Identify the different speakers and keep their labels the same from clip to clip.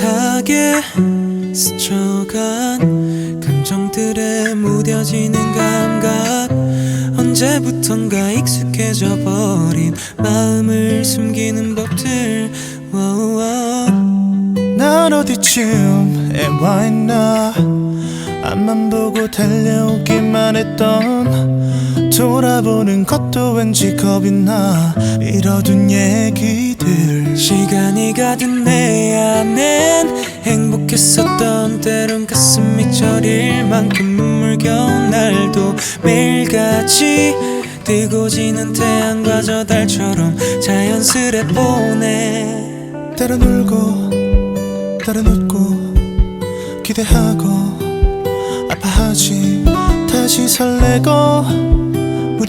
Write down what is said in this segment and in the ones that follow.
Speaker 1: 흐릿하게 스쳐간 감정들에 무뎌지는 감각. 언제부턴가 익숙해져 버린 마음을 숨기는 법들.
Speaker 2: 난 어디쯤에 와 있나. 앞만 보고 달려오기만 했던 돌아보는 것도 왠지 겁이 나. 이뤄둔 얘기들.
Speaker 1: 시간이 가든 내 안엔 행복했었던 때론 가슴이 저릴 만큼 눈물겨운 날도 매일같이 뜨고 지는 태양과 저 달처럼 자연스레 보내.
Speaker 2: 때론 울고 때론 웃고 기대하고 아파하지. 다시 설레고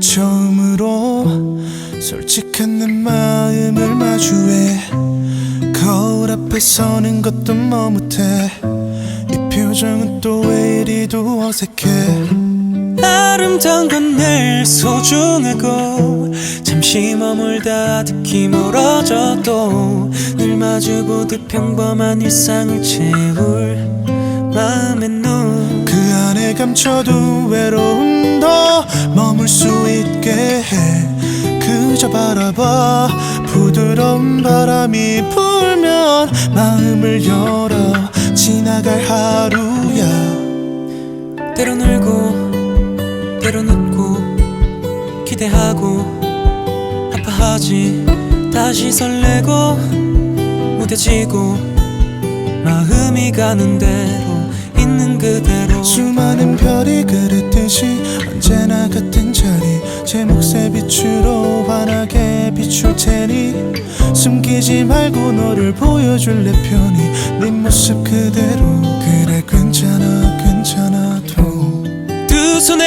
Speaker 2: 처음으로 솔직한 내 마음을 마주해 거울 앞에 서는 것도 머뭇해 이 표정은 또 왜 이리도 어색해
Speaker 1: 아름다운 건 늘 소중하고 잠시 머물다 듣기 멀어져도 늘 마주보듯 평범한 일상을 채울 마음의 눈
Speaker 2: 감춰둔 외로움도 머물 수 있게 해. 그저 바라봐. 부드러운 바람이 불면 마음을 열어. 지나갈 하루야.
Speaker 1: 때론 울고 때론 웃고 기대하고 아파하지. 다시 설레고 무뎌지고 마음이 가는 대로 있는 그대로.
Speaker 2: 수많은 별이 그랬듯이 언제나 같은 자리. 제 몫의 빛으로 환하게 비출 테니 숨기지 말고 너를 보여줄래 편히 네 모습 그대로. 그래 괜찮아 괜찮아 도.
Speaker 1: 두 손에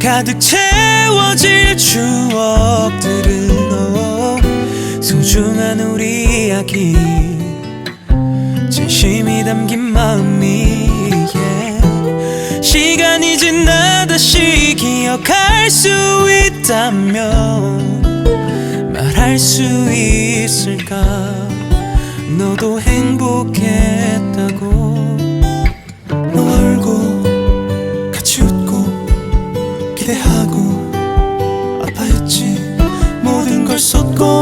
Speaker 1: 가득 채워질 추억들은 어, 소중한 우리 이야기 진심이 담긴 마음이 yeah. 시간이 지나 다시 기억할 수 있다면 말할 수 있을까? 너도 행복했다고.
Speaker 2: 울고 같이 웃고 기대하고 아파했지. 모든 걸 쏟고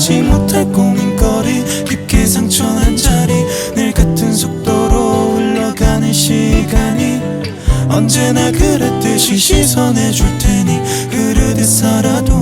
Speaker 2: 하지 못할 고민거리 깊게 상처 난 자리 늘 같은 속도로 흘러가는 시간이 언제나 그랬듯이 시선해 줄 테니 흐르듯 살아도